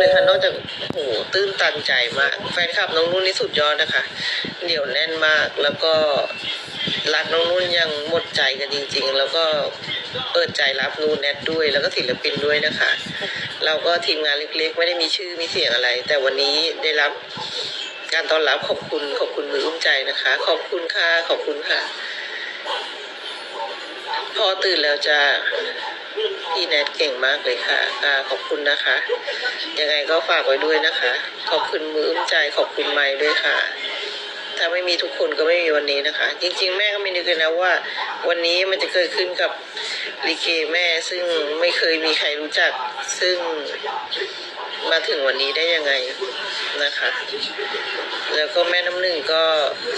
เลยค่ะนอกจากโหตื้นตันใจมาก แฟนคลับน้องนุ่นนี่สุดยอดนะคะเหนียวแน่นมากแล้วก็รักน้องนุ่นยังหมดใจกันจริง ๆ แล้วก็เปิดใจรับนูนแนทด้วย แล้วก็ศิลปินด้วยนะคะ เราก็ทีมงานเล็กๆ ไม่ได้มีชื่อมีเสียงอะไร แต่วันนี้ได้รับการต้อนรับขอบคุณขอบคุณมืออุ้มใจนะคะ ขอบคุณค่ะขอบคุณค่ะ พอตื่นแล้วจะ พี่แนทเก่งมากเลยค่ะค่ะขอบคุณนะคะ ยังไงก็ฝากไว้ด้วยนะคะ ขอบคุณมืออุ้มใจขอบคุณไม้ด้วยค่ะ ถ้าไม่มีทุกคนก็ไม่มีวันนี้นะคะ จริง ๆ แม่ก็ไม่นึกเลยนะว่า วันนี้มันจะเกิดขึ้นกับลิเกแม่ ซึ่งไม่เคยมีใครรู้จัก ซึ่ง มาถึงวันนี้ได้ยังไงนะคะ แล้วก็แม่น้ำหนึ่งก็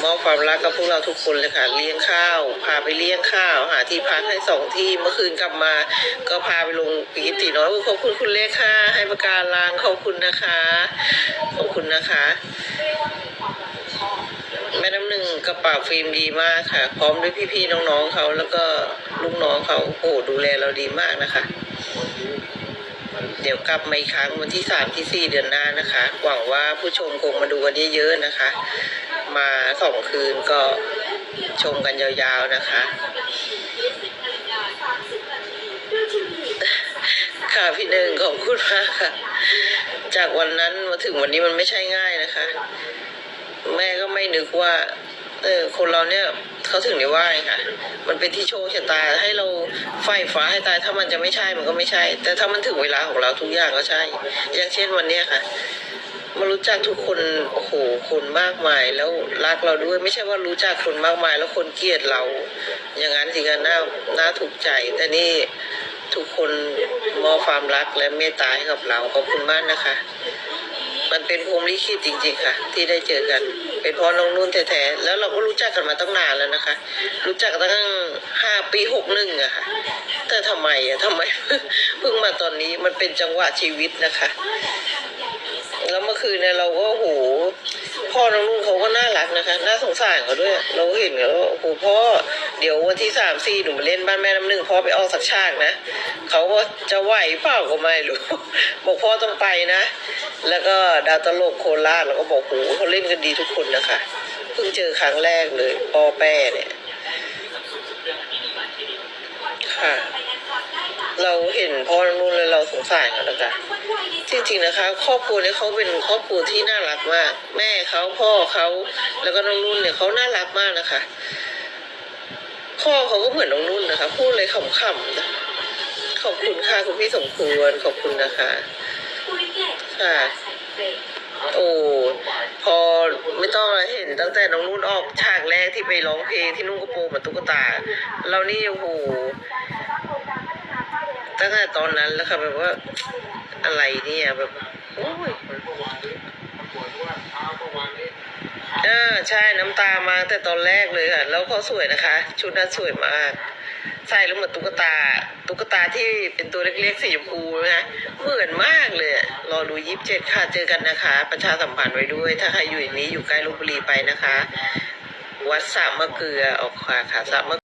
มอบความรักกับพวกเราทุกคนเลยค่ะ เลี้ยงข้าว พาไปเลี้ยงข้าว หาที่พักให้สองที่เมื่อคืนกลับมา ก็พาไปลงปีกิติน้อยขอบคุณคุณเลขค่ะให้ประการลางขอบคุณนะคะ ขอบคุณนะคะ แม่น้ำหนึ่งกระเป๋าฟิล์มดีมากค่ะ พร้อมด้วยพี่ๆน้องๆเขาแล้วก็ลูกน้องเขาโอ้โหดูแลเราดีมากนะคะ เดี๋ยวกลับมาอีกครั้งวันที่สามที่สี่เดือนหน้านะคะ หวังว่าผู้ชมคงมาดูกันเยอะๆนะคะ มาสองคืนก็ชมกันยาวๆนะคะ ค่ะพี่หนึ่งขอบคุณมากค่ะ จากวันนั้นมาถึงวันนี้มันไม่ใช่ง่ายนะคะ แม่ก็ไม่นึกว่า เออคนเราเนี่ย เขาถึงได้ว่าไงค่ะ มันเป็นที่โชคชะตาให้เราไฟฟ้าให้ตายถ้ามันจะไม่ใช่มันก็ไม่ใช่ แต่ถ้ามันถึงเวลาของเราทุกอย่างก็ใช่ อย่างเช่นวันเนี้ยค่ะมารู้จักทุกคนโอ้โหคนมากมายแล้วรักเราด้วยไม่ใช่ว่ารู้จักคนมากมาย แล้วคนเกลียดเรา อย่างนั้นสิคะน่าน่าถูกใจ แต่นี่ทุกคนมอบความรักและเมตตาให้กับเราขอบคุณมากนะคะ มันเป็นพรหมลิขิตจริง ๆ ค่ะ ที่ได้เจอกัน เป็นพราะน้องนุ่นแท้ๆแล้วเราก็รู้จักกันมาตั้งนานแล้วนะคะ รู้จักตั้งห้าปีหกหนึ่งอะค่ะแต่ทำไมอะทำไมเพิ่งมาตอนนี้มันเป็นจังหวะชีวิตนะคะ แล้วเมื่อคืนเนี่ยเราก็โหพ่อน้องนุ่นเขาก็น่ารักนะคะ น่าสงสารเขาด้วย เราก็เห็นแล้วว่าโหพ่อ เดี๋ยววันที่สามสี่หนูเล่นบ้านแม่น้ำหนึ่งพ่อไปออกสักฉากนะเขาก็จะไหวเปล่าก็ไม่รู้บอกพ่อต้องไปนะ แล้วก็ดาวตลกโคราชเราก็บอกโอ้โหเขาเล่นกันดีทุกคนนะคะเพิ่งเจอครั้งแรกเลยปอแป้เนี่ยค่ะเราเห็นพ่อน้องนุ่นเลยเราสงสารเขานะคะจริงๆนะคะ ครอบครัวนี้เขาเป็นครอบครัวที่น่ารักมาก แม่เขาพ่อเขาแล้วก็น้องนุ่นเนี่ยเขาน่ารักมากนะคะ พ่อเขาก็เหมือนน้องนุ่นนะคะ พูดเลยขำๆนะขอบคุณค่ะคุณพี่สมควรขอบคุณนะคะค่ะโอ้พอไม่ต้องอะไรเห็นตั้งแต่น้องนุ่นออกฉากแรกที่ไปร้องเพลงที่นุ่งกระโปรงเหมือนตุ๊กตา เรานี่โอ้โหตั้งแต่ตอนนั้นแล้วค่ะแบบว่าอะไรเนี่ยแบบโอ้ยเออ ใช่น้ำตามาแต่ตอนแรกเลยค่ะแล้วเขาสวยนะคะ ชุดนั้นสวยมาก ใส่แล้วเหมือนตุ๊กตา ตุ๊กตาที่เป็นตัวเล็กๆสีชมพูนะเหมือนมากเลย รอดูยิบเจ็ดค่ะเจอกันนะคะ ประชาสัมพันธ์ไว้ด้วย ถ้าใครอยู่อย่างนี้อยู่ใกล้ลพบุรีไปนะคะ วัดสามมะเกลือออกค่ะค่ะสามมะ